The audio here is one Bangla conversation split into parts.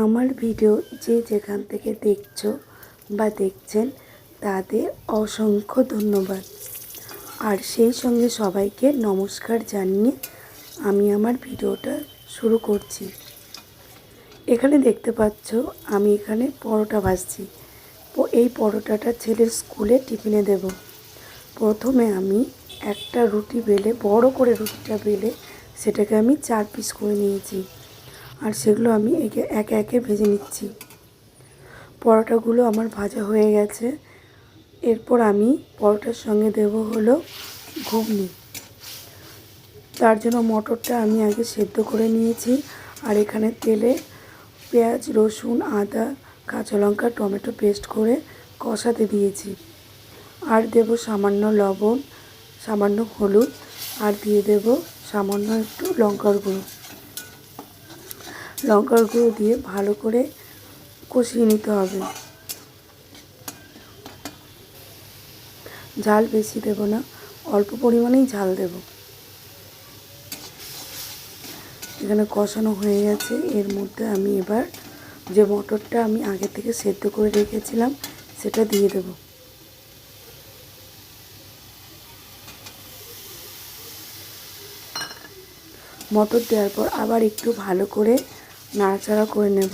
আমার ভিডিও যে যেখান থেকে দেখছ বা দেখছেন তাদের অসংখ্য ধন্যবাদ। আর সেই সঙ্গে সবাইকে নমস্কার জানিয়ে আমি আমার ভিডিওটা শুরু করছি। এখানে দেখতে পাচ্ছ, আমি এখানে পরোটা ভাজছি। এই পরোটাটা ছেলের স্কুলে টিফিনে দেব। প্রথমে আমি একটা রুটি বেলে, বড় করে রুটিটা বেলে, সেটাকে আমি চার পিস করে নিয়েছি। আর সেগুলো আমি একে একে একে ভেজে নিচ্ছি। পরোটাগুলো আমার ভাজা হয়ে গেছে। এরপর আমি পরোটার সঙ্গে দেব হলো ঘুগনি। তার জন্য মটরটা আমি আগে সেদ্ধ করে নিয়েছি। আর এখানে তেলে পেঁয়াজ, রসুন, আদা, কাঁচা লঙ্কা, টমেটো পেস্ট করে কষাতে দিয়েছি। আর দেব সামান্য লবণ, সামান্য হলুদ, আর দিয়ে দেব সামান্য একটু লঙ্কার গুঁড়ো। লঙ্কার গুঁড়ো দিয়ে ভালো করে কষিয়ে নিতে হবে। ঝাল বেশি দেব না, অল্প পরিমাণেই ঝাল দেব। এখানে কষানো হয়ে গেছে। এর মধ্যে আমি এবার যে মটরটা আমি আগে থেকে সেদ্ধ করে রেখেছিলাম, সেটা দিয়ে দেব। মটর দেওয়ার পর আবার একটু ভালো করে নাড়াচাড়া করে নেব।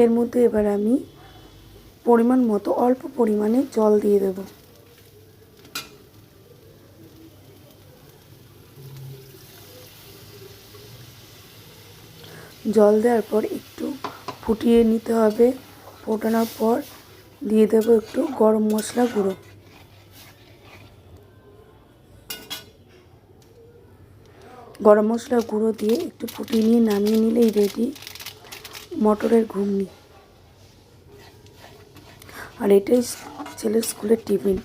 এর মধ্যে এবার আমি পরিমাণ মতো, অল্প পরিমাণে জল দিয়ে দেব। জল দেওয়ার পর একটু ফুটিয়ে নিতে হবে। ফোটানোর পর দিয়ে দেবো একটু গরম মশলা গুঁড়ো। গরম মশলা গুঁড়ো দিয়ে একটু ফুটিয়ে নিয়ে নামিয়ে নিলেই রেডি মটরের ঘুগনি। আর এটাই ছেলের স্কুলের টিফিন,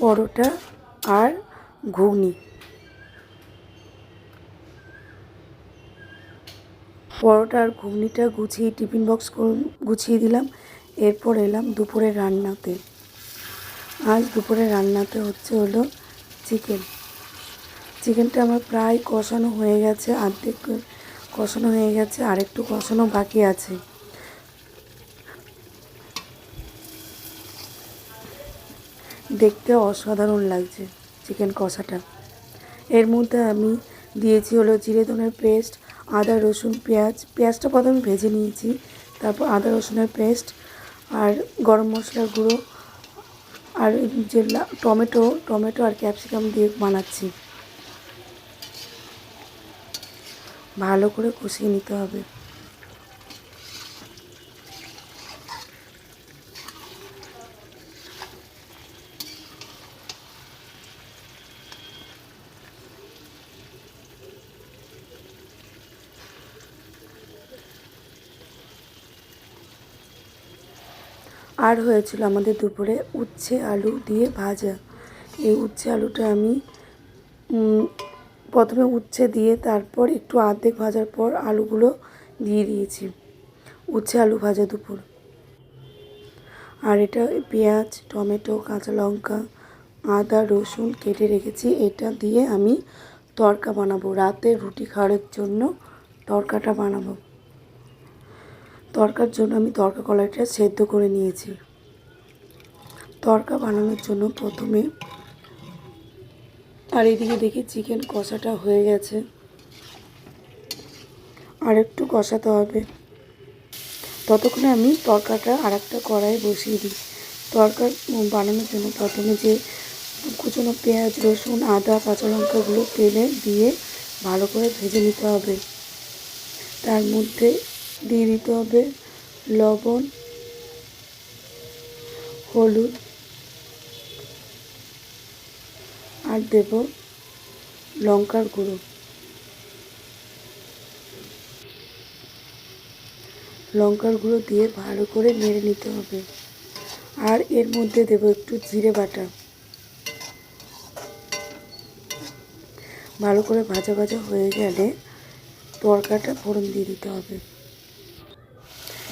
পরোটা আর ঘুগনি। পরোটা আর ঘুগনিটা গুছিয়ে টিফিন বক্স গুছিয়ে দিলাম, এরপর এলাম দুপুরে রান্নাতে। আজ দুপুরে রান্নাতে হচ্ছে হলো চিকেন। চিকেনটা আমার প্রায় কষানো হয়ে গেছে অর্ধেক কষানো হয়ে গেছে আর একটু কষানো বাকি আছে। দেখতে অসাধারণ লাগছে চিকেন কষাটা। এর মধ্যে আমি দিয়েছি হলো জিরে ধনের পেস্ট, আদা, রসুন, পেঁয়াজ। পেঁয়াজটা প্রথমে ভেজে নিয়েছি, তারপর আদা, রসুনের পেস্ট আর গরম মশলার গুঁড়ো আর যে টমেটো টমেটো আর ক্যাপসিকাম দিয়ে বানাচ্ছি। ভালো করে কষিয়ে নিতে হবে। আর হয়েছিল আমাদের দুপুরে উচ্ছে আলু দিয়ে ভাজা। এই উচ্ছে আলুটা আমি প্রথমে উচ্ছে দিয়ে তারপর একটু আর্ধেক ভাজার পর আলুগুলো দিয়ে দিয়েছি। উচ্ছে আলু ভাজা দুপুর। আর এটা পেঁয়াজ, টমেটো, কাঁচা লঙ্কা, আদা, রসুন কেটে রেখেছি। এটা দিয়ে আমি তরকা বানাবো। রাতে রুটি খাওয়ার জন্য তরকাটা বানাবো। তরকার জন্য আমি তরকা কলাইটা সেদ্ধ করে নিয়েছি। তরকা বানানোর জন্য প্রথমে আর এদিকে দেখি চিকেন কষাটা হয়ে গেছে। আর একটু কষাতে হবে। ততক্ষণে আমি তরকাটা আর একটা কড়াই বসিয়ে দিই। তরকা বানানোর জন্য প্রথমে যে কুচনো পেঁয়াজ, রসুন, আদা, কাঁচা লঙ্কাগুলো তেলে দিয়ে ভালো করে ভেজে নিতে হবে। তার মধ্যে দিয়ে দিতে হবে লবণ, হলুদ আর দেব লঙ্কার গুঁড়ো। লঙ্কার গুঁড়ো দিয়ে ভালো করে নেড়ে নিতে হবে। আর এর মধ্যে দেব একটু জিরে বাটা। ভালো করে ভাজা ভাজা হয়ে গেলে তরকাটা ফোড়ন দিয়ে দিতে হবে।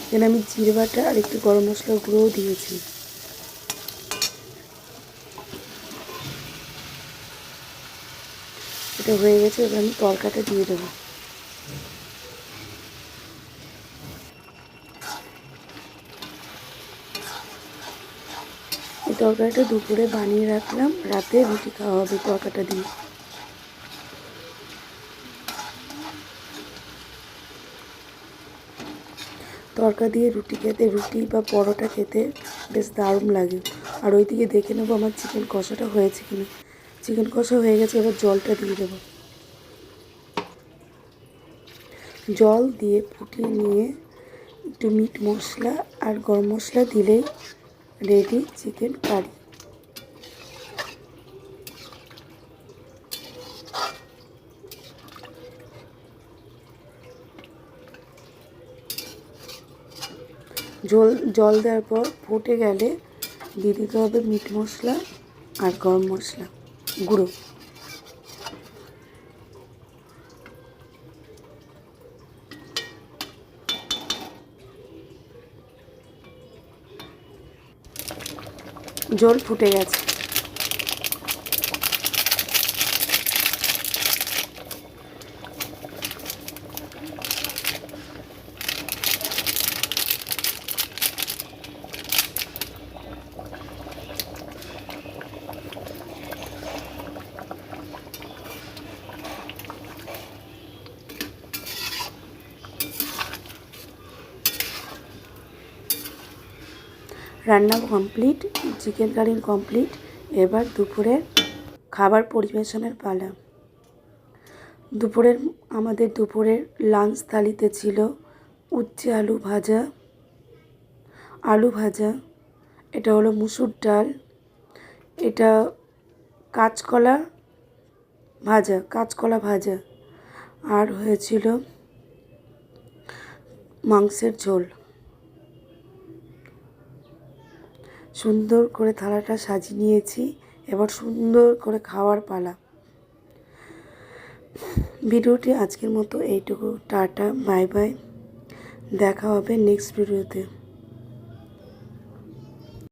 এখানে আমি জিরে বাটা আর একটু গরম মশলার গুঁড়োও দিয়েছি। এটা হয়ে গেছে, এবার আমি তরকাটা দিয়ে দেবো। এই তরকারিটা দুপুরে বানিয়ে রাখলাম, রাতে রুটি খাওয়া হবে তরকাটা দিয়ে। তরকা দিয়ে রুটি খেতে, রুটি বা পরোটা খেতে বেশ দারুণ লাগে। আর ওইদিকে দেখে নেব আমার চিকেন কষাটা হয়েছে কিনা। চিকেন কষা হয়ে গেছে, এবার জলটা দিয়ে দেবো। জল দিয়ে ফুটিয়ে নিয়ে একটু মিট মশলা আর গরম মশলা দিলেই রেডি চিকেন কারি। জল জল দেওয়ার পর ফুটে গেলে দিয়ে দিতে হবে মিট মশলা আর গরম মশলা। গুঁড়ো জল ফুটে গেছে। রান্না কমপ্লিট চিকেন কারি কমপ্লিট এবার দুপুরের খাবার পরিবেশনের পালা। দুপুরের, আমাদের দুপুরের লাঞ্চ থালিতে ছিল উচ্ছে আলু ভাজা আলু ভাজা, এটা হলো মুসুর ডাল, এটা কাঁচকলা ভাজা কাঁচকলা ভাজা, আর হয়েছিল মাংসের ঝোল। সুন্দর করে থালাটা সাজিয়ে নিয়েছি, এবার সুন্দর করে খাওয়ার পালা। ভিডিওটি আজকের মতো, এইটুকু, টাটা, বাই বাই। দেখা হবে নেক্সট ভিডিওতে